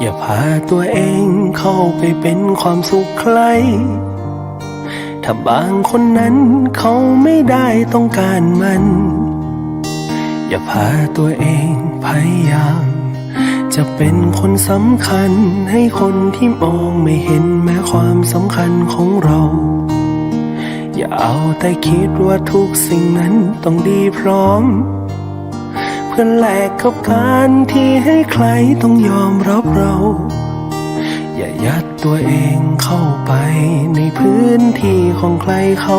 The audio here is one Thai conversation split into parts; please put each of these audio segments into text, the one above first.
อย่าพาตัวเองเข้าไปเป็นความสุขใคร ถ้าบางคนนั้นเขาไม่ได้ต้องการมัน อย่าพาตัวเองพยายาม จะเป็นคนสำคัญให้คนที่มองไม่เห็นแม้ความสำคัญของเรา อย่าเอาแต่คิดว่าทุกสิ่งนั้นต้องดีพร้อม เพื่อแลกกับการที่ให้ใครต้องยอมรับเรา อย่ายัดตัวเองเข้าไปในพื้นที่ของใครเขา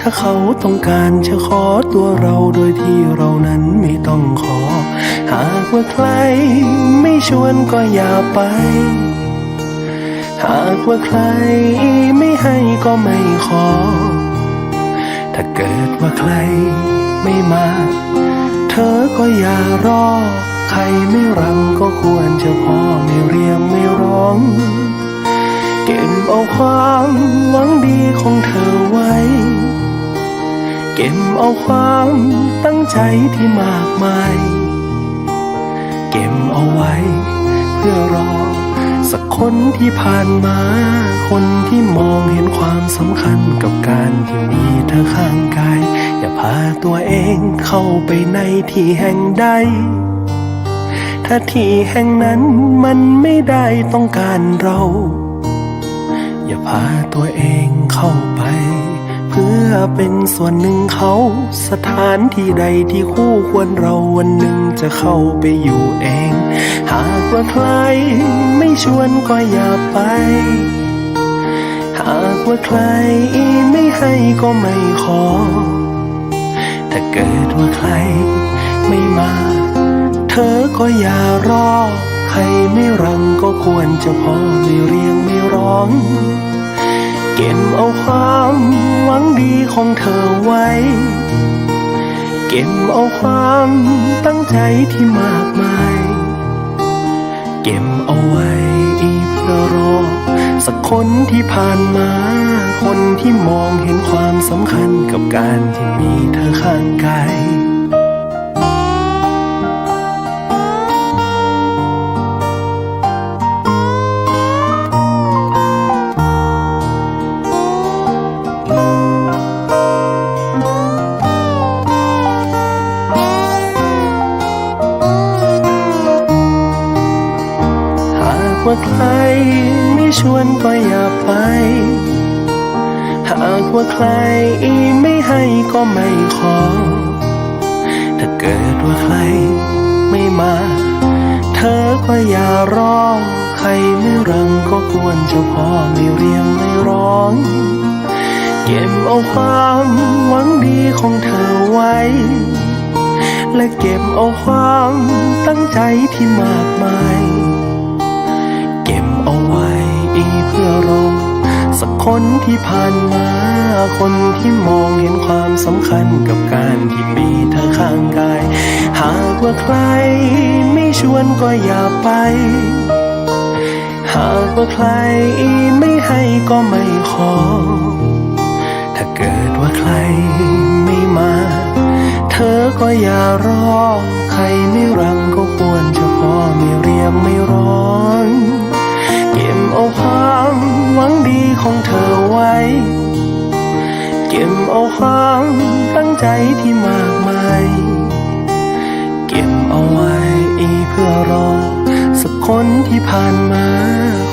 ถ้าเขาต้องการจะขอตัวเราโดยที่เรานั้นไม่ต้องขอ หากว่าใครไม่ชวนก็อย่าไป หากว่าใครไม่ให้ก็ไม่ขอ ถ้าเกิดว่าใครไม่มา อก็อย่ารอ ใครไม่รำก็ควรจะพอไม่เรียมไม่ร้อง เก็บเอาความหวังดีของเธอไว้ เก็บเอาความตั้งใจที่มากมาย เก็บเอาไว้ เพื่อรอ สักคนที่ผ่านมา คนที่มองเห็นความสำคัญกับการที่มีเธอข้าง ตัวเองเข้าไปในที่แห่งใด ถ้าที่แห่งนั้นมันไม่ได้ต้องการเรา อย่าพาตัวเองเข้าไป เพื่อเป็นส่วนหนึ่งเขาสถานที่ใดที่คู่ควรเราวันหนึ่งจะเข้าไปอยู่เอง หากว่าใครไม่ชวนก็อย่าไปหากว่าใครไม่ให้ก็ไม่ขอ ก็อย่ารอ ใครไม่รังก็ควรจะพอไม่เรียงไม่ร้อง เก็บเอาความหวังดีของเธอไว้ เก็บเอาความตั้งใจที่มากมาย เก็บเอาไว้เพื่อรอ สักคนที่ผ่านมา คนที่มองเห็นความสำคัญกับการที่ ว่าใครไม่ชวนก็อย่าไป หากว่าใครไม่ให้ก็ไม่ขอ ถ้าเกิดว่าใครไม่มา เธอก็อย่ารอ ใครไม่รังก็ควรจะพอไม่เรียงไม่ร้อง เก็บเอาความหวังดีของเธอไว้และเก็บเอาความตั้งใจที่มากมาย เพื่อรอสักคนที่ผ่านมา คนที่มองเห็นความสำคัญกับการที่มีเธอข้างกาย หากว่าใครไม่ชวนก็อย่าไป หากว่าใครไม่ให้ก็ไม่ขอ ถ้าเกิดว่าใครไม่มา เธอก็อย่ารอ ใครไม่รังก็ เอาความตั้งใจที่มากมาย เก็บเอาไว้เพื่อรอ สักคนที่ผ่านมา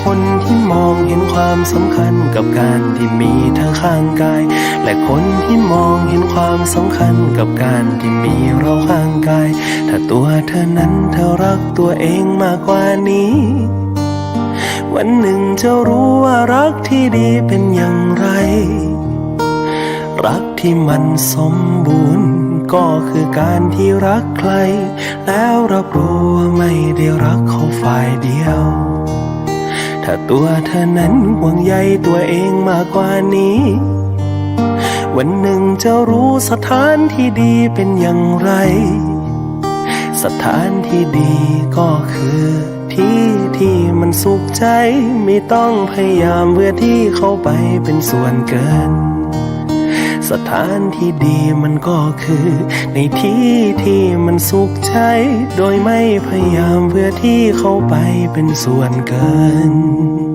คนที่มองเห็นความสำคัญกับการที่มีเธอข้างกาย และคนที่มองเห็นความสำคัญกับการที่มีเราข้างกาย ถ้าตัวเธอนั้นเธอรักตัวเองมากกว่านี้วันหนึ่งจะรู้ว่ารักที่ดีเป็นอย่างไร รักที่มันสมบูรณ์ ก็คือการที่รักใคร แล้วรับรู้ว่าไม่ได้รักเขาฝ่ายเดียว ถ้าตัวเธอนั้นห่วงใยตัวเองมากกว่านี้ วันหนึ่งจะรู้สถานที่ดีเป็นอย่างไร สถานที่ดีก็คือที่ที่มันสุขใจ ไม่ต้องพยายามเพื่อที่เข้าไปเป็นส่วนเกิน สถานที่ดีมันก็คือ ในที่ที่มันสุขใจ โดยไม่พยายามเพื่อที่เข้าไปเป็นส่วนเกิน